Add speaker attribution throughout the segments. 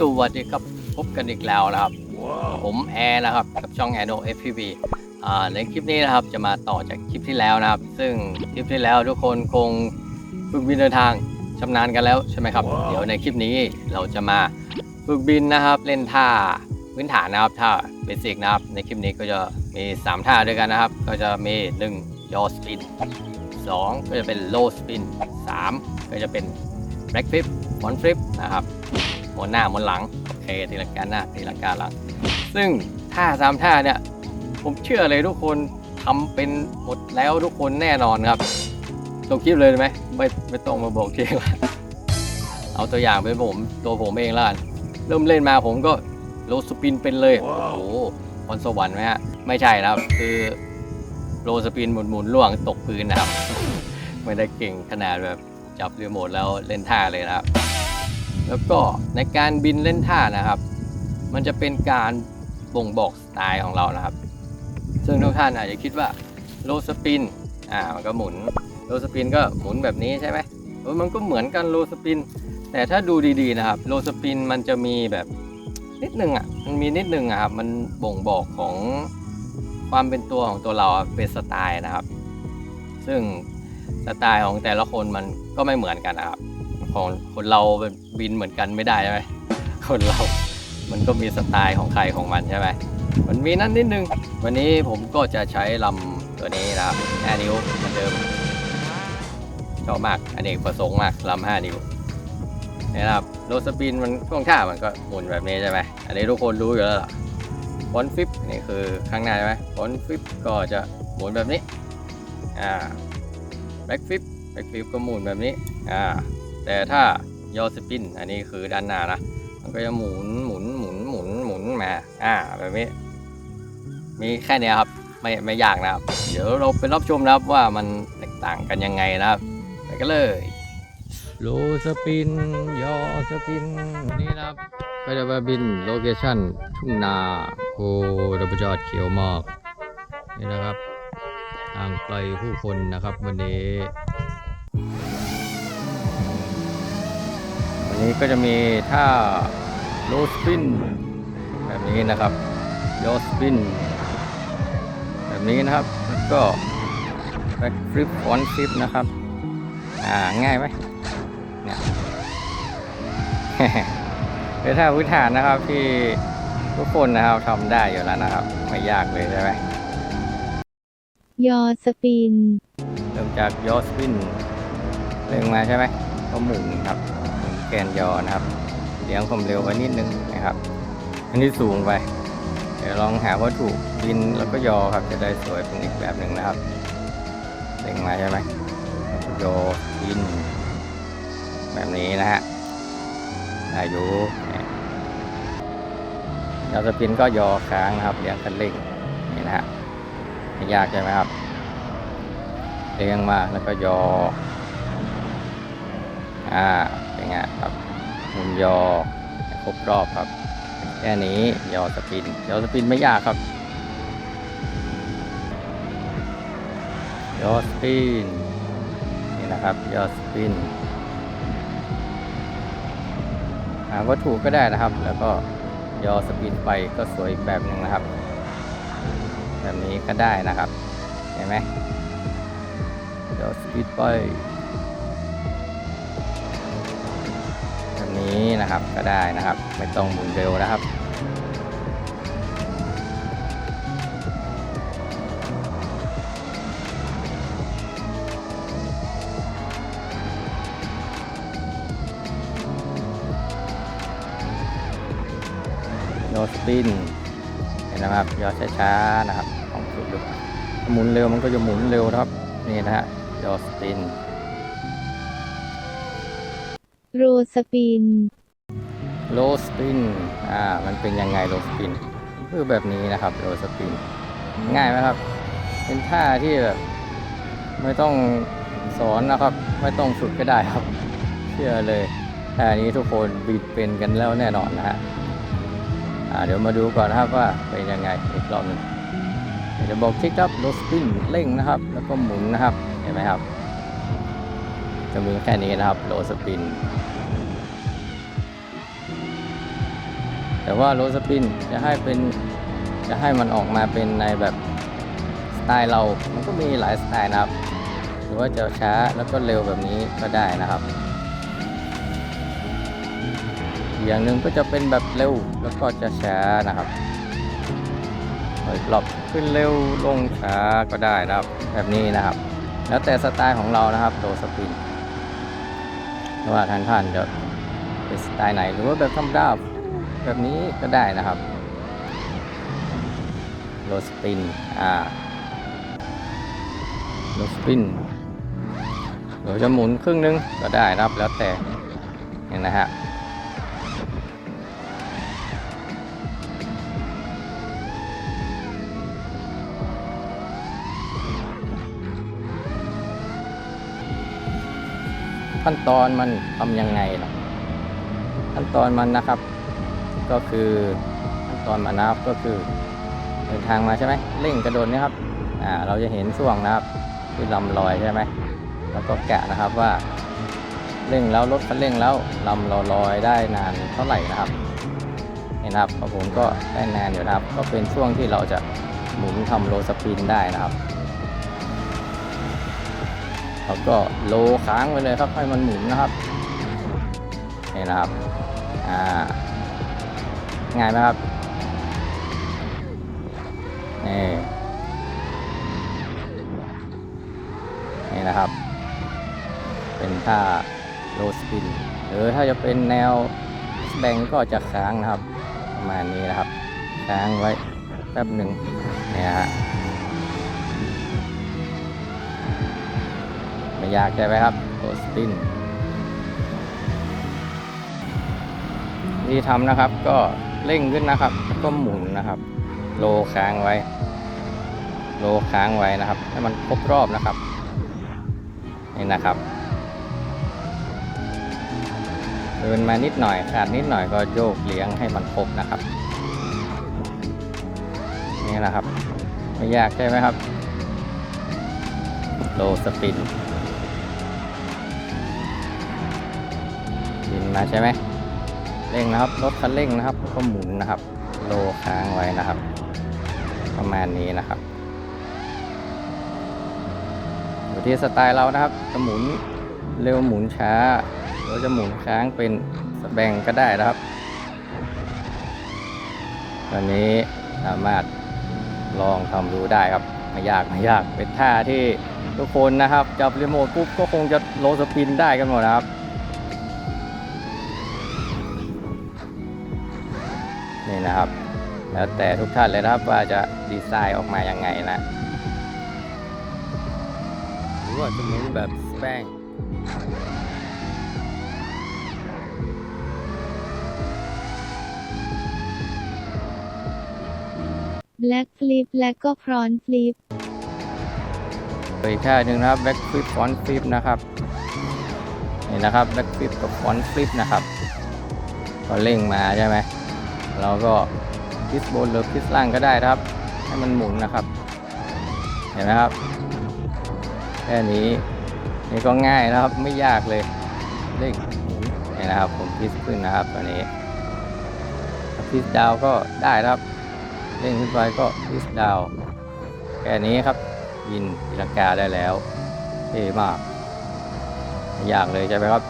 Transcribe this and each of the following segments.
Speaker 1: สวัสดีครับพบกันอีกแล้วนะครับ ผมแอร์นะครับกับช่อง a อ n o FPV อ่าในคลิปนี้นะครับจะมาต่อจากคลิปที่แล้วนะครับ ซึ่งคลิปที่แล้วทุกคนคงฝึกบินเดินทางชำนาญกันแล้วใช่ไหมครับ เดี๋ยวในคลิปนี้เราจะมาฝึกบินนะครับ เล่นท่าพื้นฐานนะครับท่าเบสิกนะครับ ในคลิปนี้ก็จะมี 3 ท่าด้วยกันนะครับ ก็จะมี1 yaw spin 2ก็จะเป็น low spin 3ก็จะเป็น back flip front flip นะครับ หมุนหน้ามุนหลังโอเคตีลังกาหน้าตีลังกาหลัง ซึ่งท่าสามท่าเนี่ยผมเชื่อเลยทุกคนทำเป็นหมดแล้วทุกคนแน่นอนครับลงคลิปเลยไหมไม่ไม่ต้องมาบอกทีว่าเอาตัวอย่างเป็นผมตัวผมเองล้วกันเริ่มเล่นมาผมก็โลสปินเป็นเลย โอ้โหพรสวรรค์ไหมฮะ ไม่ใช่นะครับ คือโลสปินหมุนหมุนล่วงตกพื้นนะครับ ไม่ได้เก่งขนาดแบบจับรีโมทแล้วเล่นท่าเลยนะครับ แล้วก็ในการบินเล่นท่านะครับ มันจะเป็นการบ่งบอกสไตล์ของเรานะครับ ซึ่งทุกท่านอาจจะคิดว่าโลสปินอ่ามันก็หมุนโลสปินก็หมุนแบบนี้ใช่ไหมมันก็เหมือนกันโลสปิน แต่ถ้าดูดีๆนะครับโลสปินมันจะมีแบบนิดนึงอะมันมีนิดนึงอะครับมันบ่งบอกของความเป็นตัวของตัวเราเป็นสไตล์นะครับ ซึ่งสไตล์ของแต่ละคนมันก็ไม่เหมือนกันนะครับ ของคนเราบินเหมือนกันไม่ได้ใช่ไหมคนเรา มันก็มีสไตล์ของใครของมันใช่ไหมมันมีนั่นนิดนึง วันนี้ผมก็จะใช้ลำตัวนี้นะครับนิ้วเหมือนเดิมชอบมากอันเอกประสงค์มากลำ5นิ้วนี่นะครับโรสปินมันช่วงท่ามันก็หมุนแบบนี้ใช่ไหมอันนี้ทุกคนรู้อยู่แล้วล่ะฟอนฟิปนี่คือข้างหน้าใช่ไหมฟอนฟิปก็จะหมุนแบบนี้อ่าแบ็กฟิปแบ็กฟิปก็หมุนแบบนี้อ่า แต่ถ้ายอสปิน อันนี้คือด้านหน้านะ มันก็จะหมุนหมุนหมุนหมุนหมุนมา อ่าแบบนี้ มีแค่นี้ครับ ไม่ไม่ยากนะครับ เดี๋ยวเราไปรับชมนะครับว่ามันแตกต่างกันยังไงนะครับ ไปกันเลยโลสปิน ยอสปิน นี่นะครับ ก็จะมาบินโลเคชั่นทุ่งนา โอ้ดับยอดเขียวมาก นี่นะครับ ทางไกลผู้คนนะครับวันนี้ นนี้ก็จะมีท่าโลสปินแบบนี้นะครับโลสปินแบบนี้นะครับแล้วก็แบ็กฟลิปฟอนฟลิปนะครับ อ่าง่ายไหมเนี่ยเป็นท่าพื้นฐานนะครับที่ทุกคนนะครับทำได้อยู่แล้วนะครับ ไม่ยากเลยใช่ไหม
Speaker 2: ยอสปิน
Speaker 1: เริ่มจากยอสปินเร่งมาใช่ไหมก็หมุนครับหมุน แกนยอนะครับเลี้ยงความเร็วไปนิดนึงนะครับ อันนี้สูงไป เดี๋ยวลองหาวัตถุบินแล้วก็ยอครับจะได้สวยเป็นอีกแบบหนึ่งนะครับเร่งมาใช่ไหมยอบิน แบบนี้นะฮะอายุเนี่ยยอสปินก็ยอค้างนะครับเลี้ยงคันเร่งนี่นะฮะไม่ยากใช่ไหมครับเลี้ยงมาแล้วก็ยออ่า เป็นไงครับมุนยอครบรอบครับ แค่นี้ยอสปินยอสปินไม่ยากครับยอสปินนี่นะครับยอสปินหาวัตถุก็ได้นะครับ แล้วก็ยอสปินไปก็สวยอีกแบบหนึ่งนะครับ แบบนี้ก็ได้นะครับ เห็นไหมยวสปีดไป นี้นะครับก็ได้นะครับ ไม่ต้องหมุนเร็วนะครับโนสปินเห็นนะครับยอดช้าๆนะครับของสุดดูหมุนเร็วมันก็จะหมุนเร็วนะครับนี่นะฮะยอสปิน
Speaker 2: โรสปิน
Speaker 1: โลสปิน อ่า มันเป็นยังไงโลสปิน คือแบบนี้นะครับโลสปิน ง่ายไหมครับ เป็นท่าที่แบบไม่ต้องสอนนะครับ ไม่ต้องฝึกก็ได้ครับ เชื่อเลยท่านี้ทุกคนบิดเป็นกันแล้วแน่นอนนะฮะอ่าเดี๋ยวมาดูก่อนนะครับว่าเป็นยังไงอีกรอบหนึ่งเดี๋ยวจะบอกคลิกครับโลสปินเร่งนะครับ แล้วก็หมุนนะครับ เห็นไหมครับ จะมีแค่นี้นะครับโลสปิน แต่ว่าโรสปินจะให้เป็นจะให้มันออกมาเป็นในแบบสไตล์เรา มันก็มีหลายสไตล์นะครับ หรือว่าจะช้าแล้วก็เร็วแบบนี้ก็ได้นะครับอย่างหนึ่งก็จะเป็นแบบเร็วแล้วก็จะช้านะครับปล่อยกลับขึ้นเร็วลงช้าก็ได้นะครับ แบบนี้นะครับ แล้วแต่สไตล์ของเรานะครับโรสปิน ว่าท่านท่านๆจะเป็นสไตล์ไหนหรือว่าแบบธรรมดาแบบนี้ก็ได้นะครับโรสปินอ่าโรสปินหรือจะหมุนครึ่งนึงก็ได้นะครับแล้วแต่เห็นนะฮะ ขั้นตอนมันทำยังไงล่ะขั้นตอนมันนะครับ ก็คือขั้นตอนมันนะครับก็คือเดินทางมาใช่ไหมเร่งกระโดดนะครับอ่าเราจะเห็นช่วงนะครับที่ลำลอยใช่ไหมแล้วก็แกะนะครับว่าเร่งแล้วรถคันเร่งแล้วลำเราลอยได้นานเท่าไหร่นะครับเห็นนะครับผมก็ได้นานอยู่นะครับ ก็เป็นช่วงที่เราจะหมุนทำโลสปินได้นะครับ แล้วก็โลค้างไว้เลยครับให้มันหมุนนะครับนี่นะครับอ่าง่ายไหมครับนี่นี่นะครับ เป็นท่าโรสปินหรือถ้าจะเป็นแนวแบงก็จะค้างนะครับ ประมาณนี้นะครับ ค้างไว้แป๊บหนึ่งเนี่ยฮะ ไม่ยากใช่ไหมครับโรสปินที่ทำนะครับก็เร่งขึ้นนะครับก็หมุนนะครับ โลค้างไว้ โลค้างไว้นะครับ ให้มันครบรอบนะครับ นี่นะครับ เดินมานิดหน่อยขาดนิดหน่อยก็โยกเลี้ยงให้มันครบนะครับ นี่นะครับ ไม่ยากใช่ไหมครับ โลสปิน นมาใช่ไหมเร่งนะครับรถคันเร่งนะครับก็หมุนนะครับ โลค้างไว้นะครับ ประมาณนี้นะครับอยู่ที่สไตล์เรานะครับจะหมุนเร็วหมุนช้าหรือจะหมุนค้างเป็นสแบ่งก็ได้นะครับตัวนี้สามารถลองทำดูได้ครับไม่ยากไม่ยากเป็นท่าที่ทุกคนนะครับจับรีโมทปุ๊บก็คงจะโลสปินได้กันหมดนะครับ แล้วแต่ทุกท่านเลยนะครับว่าจะดีไซน์ออกมายังไงนะหรือว่าจะหมุนแบบแป้ง
Speaker 2: แบล็กฟลิปและก็ฟรอนฟลิป
Speaker 1: อีกท่าหนึ่งนะครับแบ็กฟลิปฟอนฟลิปนะครับนี่นะครับแบ็กฟลิปกับฟอนฟลิปนะครับก็เร่งมาใช่ไหมเราก็ พิสบนหรือพิสล่างก็ได้นะครับ ให้มันหมุนนะครับ เห็นไหมครับ แค่นี้นี่ก็ง่ายนะครับไม่ยากเลยเร่งหมุนนะครับ ผมพิสขึ้นนะครับตัวนี้พิสดาวก็ได้ครับเร่งขึ้นไปก็พิสดาวแค่นี้ครับยินตีลังกาได้แล้วเท่มากไม่ยากเลยใช่ไหมครับ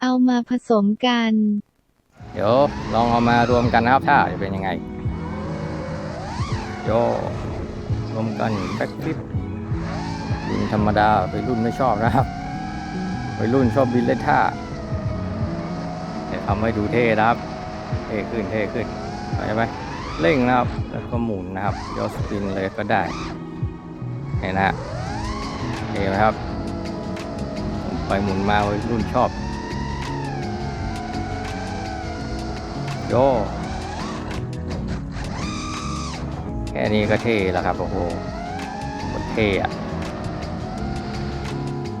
Speaker 2: เอามาผสมกัน
Speaker 1: เดี๋ยวลองเอามารวมกันนะครับถ้าจะเป็นยังไงโยรวมกันแบ็คฟลิปบินธรรมดาไปรุ่นไม่ชอบนะครับไปรุ่นชอบบินเล่นท่าแต่ทำให้ดูเท่นะครับเท่ขึ้นเท่ขึ้นเข้าใจไหมเร่งนะครับแล้วก็หมุนนะครับยอสปินเลยก็ได้เห็นนะฮะเท่ไหมครับ ไปหมุนมาวัยรุ่นชอบ โยแค่นี้ก็เท่แล้วครับ โอ้โหคตรเท่อะ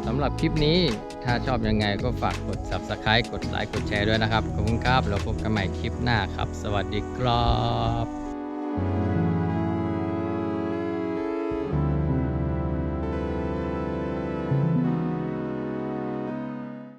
Speaker 1: สำหรับคลิปนี้ถ้าชอบยังไงก็ฝากกด Subscribe กดไลค์กดแชร์ด้วยนะครับ ขอบคุณครับ แล้วพบกันใหม่คลิปหน้าครับ สวัสดีครับ